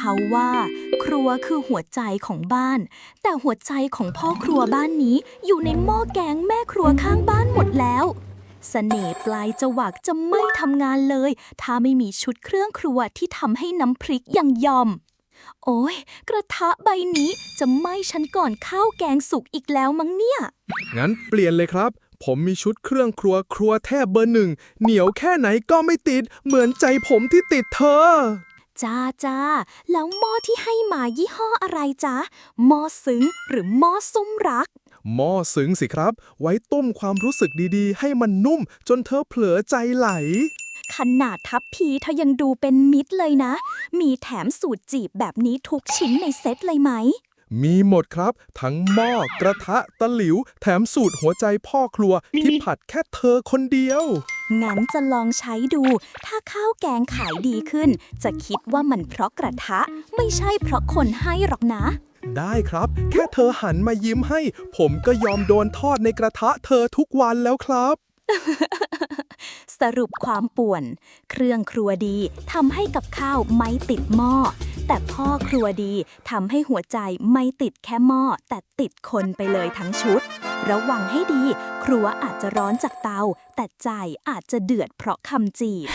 เขาว่า ครัวคือหัวใจของบ้าน แต่หัวใจของพ่อครัวบ้านนี้อยู่ในหม้อแกงแม่ครัวข้างบ้านหมดแล้วสเสน่ห์ปลายจวักจะไม่ทำงานเลย ถ้าไม่มีชุดเครื่องครัวที่ทำให้น้ำพริกยังยอม โอ้ยกระทะใบนี้จะไหม้ฉันก่อนข้าวแกงสุกอีกแล้วมั้งเนี่ย งั้นเปลี่ยนเลยครับ ผมมีชุดเครื่องครัวครัวแทบเบอร์หนึ่ง เหนียวแค่ไหนก็ไม่ติด เหมือนใจผมที่ติดเธอ จ้าจ้าแล้วหม้อที่ให้มายี่ห้ออะไรจ๊ะหม้อซึ้งหรือหม้อซุ้มรัก หม้อซึ้งสิครับ ไว้ต้มความรู้สึกดีๆ ให้มันนุ่ม จนเธอเผลอใจไหล ขนาดทัพพีเธอยังดูเป็นมิตรเลยนะ มีแถมสูตรจีบแบบนี้ทุกชิ้นในเซ็ตเลยไหม มีหมดครับ ทั้งหม้อกระทะตะหลิว แถมสูตรหัวใจพ่อครัวที่ผัดแค่เธอคนเดียว งั้นจะลองใช้ดู ถ้าข้าวแกงขายดีขึ้น จะคิดว่ามันเพราะกระทะ ไม่ใช่เพราะคนให้หรอกนะ ได้ครับ แค่เธอหันมายิ้มให้ ผมก็ยอมโดนทอดในกระทะเธอทุกวันแล้วครับ สรุปความป่วน เครื่องครัวดีทำให้กับข้าวไม่ติดหม้อ แต่พ่อครัวดีทำให้หัวใจไม่ติดแค่หม้อแต่ติดคนไปเลยทั้งชุด ระวังให้ดี ครัวอาจจะร้อนจากเตา แต่ใจอาจจะเดือดเพราะคำจีบ